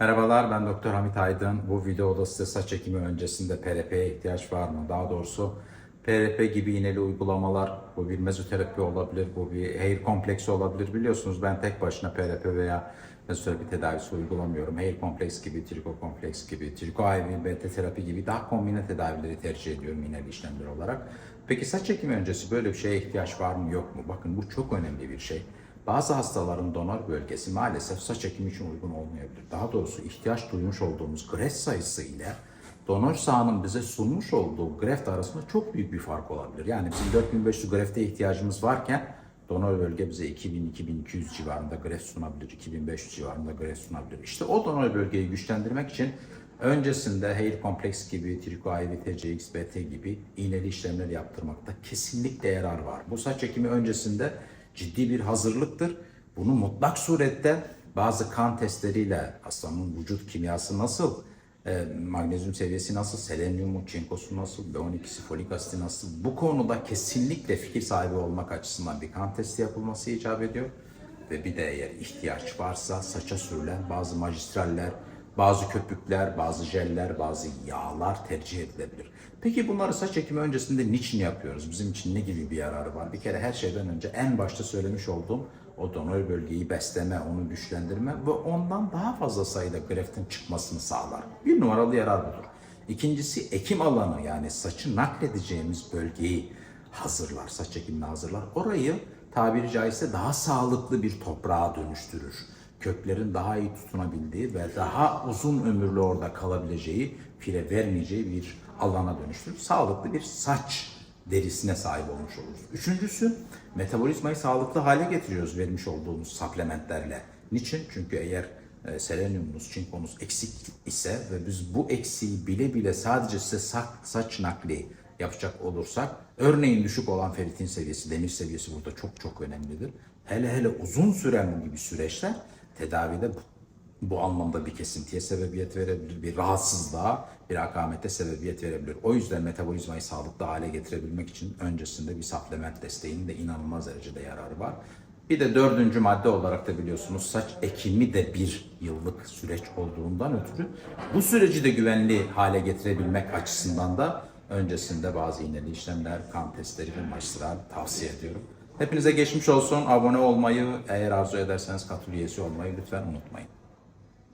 Merhabalar ben Doktor Hamit Aydın. Bu videoda size saç ekimi öncesinde PRP'ye ihtiyaç var mı? Daha doğrusu PRP gibi iğneli uygulamalar, bu bir mezoterapi olabilir, bu bir hair kompleksi olabilir. Biliyorsunuz ben tek başına PRP veya mezoterapi tedavisi uygulamıyorum. Hair kompleks gibi, triko kompleks gibi, triko IV, BT terapi gibi daha kombine tedavileri tercih ediyorum iğneli işlemler olarak. Peki saç ekimi öncesi böyle bir şeye ihtiyaç var mı yok mu? Bakın bu çok önemli bir şey. Bazı hastaların donör bölgesi maalesef saç ekimi için uygun olmayabilir. Daha doğrusu ihtiyaç duymuş olduğumuz greft sayısı ile donör sahanın bize sunmuş olduğu greft arasında çok büyük bir fark olabilir. Yani bizim 4500 grefte ihtiyacımız varken donör bölge bize 2000-2200 civarında greft sunabilir, 2500 civarında greft sunabilir. İşte o donör bölgeyi güçlendirmek için öncesinde hair kompleks gibi, triko IV, TCX, BT gibi iğneli işlemler yaptırmakta kesinlikle yarar var. Bu saç ekimi öncesinde ciddi bir hazırlıktır. Bunu mutlak surette bazı kan testleriyle hastanın vücut kimyası nasıl, e, magnezyum seviyesi nasıl, selenyumu, çinkosu nasıl, B12'si, folik asidi nasıl bu konuda kesinlikle fikir sahibi olmak açısından bir kan testi yapılması icap ediyor. Ve bir de eğer ihtiyaç varsa saça sürülen bazı magistraller, bazı köpükler, bazı jeller, bazı yağlar tercih edilebilir. Peki bunları saç ekimi öncesinde niçin yapıyoruz? Bizim için ne gibi bir yararı var? Bir kere her şeyden önce en başta söylemiş olduğum o donör bölgeyi besleme, onu güçlendirme ve ondan daha fazla sayıda greftin çıkmasını sağlar. Bir numaralı yarar budur. İkincisi ekim alanı yani saçı nakledeceğimiz bölgeyi hazırlar, saç ekimini hazırlar. Orayı tabiri caizse daha sağlıklı bir toprağa dönüştürür. Köklerin daha iyi tutunabildiği ve daha uzun ömürlü orada kalabileceği, file vermeyeceği bir alana dönüştürür. Sağlıklı bir saç derisine sahip olmuş oluruz. Üçüncüsü metabolizmayı sağlıklı hale getiriyoruz vermiş olduğumuz supplementlerle. Niçin? Çünkü eğer e, selenyumunuz, çinkonuz eksik ise ve biz bu eksiği bile bile sadece size sa- saç nakli yapacak olursak örneğin düşük olan feritin seviyesi, demir seviyesi burada çok çok önemlidir. Hele hele uzun süren bu gibi süreçler tedavide bu, bu anlamda bir kesintiye sebebiyet verebilir, bir rahatsızlığa, bir akamete sebebiyet verebilir. O yüzden metabolizmayı sağlıklı hale getirebilmek için öncesinde bir supplement desteğinin de inanılmaz derecede yararı var. Bir de dördüncü madde olarak da biliyorsunuz saç ekimi de bir yıllık süreç olduğundan ötürü bu süreci de güvenli hale getirebilmek açısından da öncesinde bazı iğneli işlemler, kan testleri ve magistral tavsiye ediyorum. Hepinize geçmiş olsun. Abone olmayı, eğer arzu ederseniz katıl üyesi olmayı lütfen unutmayın.